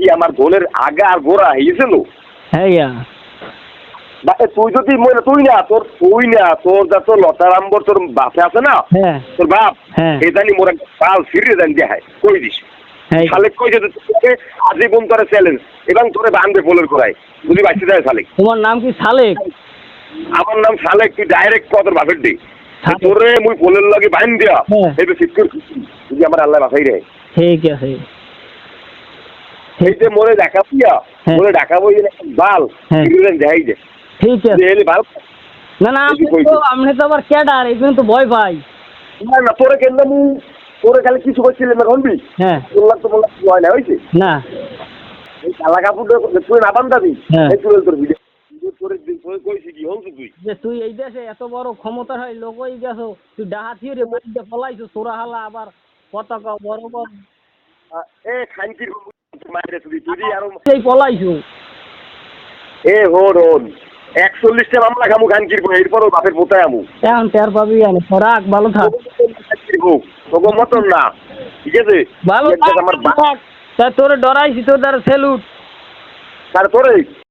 কি আমার গোলের আগা আর গোড়া হয়েছিল হ্যাঁ তুই যদি মনে তুই না তোর তুই না তোর যা তোর লতারাম্বর তোর বাপে আছে না হ্যাঁ। তোর বাপ হ্যাঁ। এ জানি মোরা পাল ফিরিয়ে দেন দেখায় কই দিস? হ্যাঁ। শালেক কই যদি তোকে আজীবন তোরে চ্যালেঞ্জ এবং তোরে বান্ধবে বলের বুঝি বাঁচতে যায় শালেক তোমার নাম কি সালেক আমার নাম শালেক তুই ডাইরেক্ট কদর বাপের দে শালেক। তোরে মুই বলের লগে বাইন দিয়া হ্যাঁ। এই ঠিক করে যদি আমার আল্লাহ বাঁচাই রে। ঠিক আছে। এই যে মোরে দেখা পিয়া। মোরে ডাকা বই বাল দেখাই দে। ঠিক আছে। এলে বাল না না আপনি তো আবার ক্যাডার এখানে তো ভয় পাই। না না তোরে কেন মু তোরে খালি কিছু করছিলেন না হ্যাঁ। বললাম তো বললাম হয় না হয়েছে না। এই কালা কাপড় তুই না বান্ধাবি হ্যাঁ। এই তুই তোর ভিডিও তুই? যে তুই এই দেশে এত বড় ক্ষমতা হয় গেছো তুই রে বাড়িতে পলাইছো সোরা হালা আবার পতাকা বড় এ খানকির মাইরে তুই তুই আর সেই পলাইছো এ হোর হোর একচল্লিশটা মামলা খামু খানকির কো এরপরও বাপের পোতায় আমু। এখন টের পাবি আনে। রাখ ভালো থাক। খানকির কো তোকে মতন না। ঠিক আছে? ভালো থাক আমার তোরে ডরাইছি তোর দ্বারা সেলুট। তার তোরে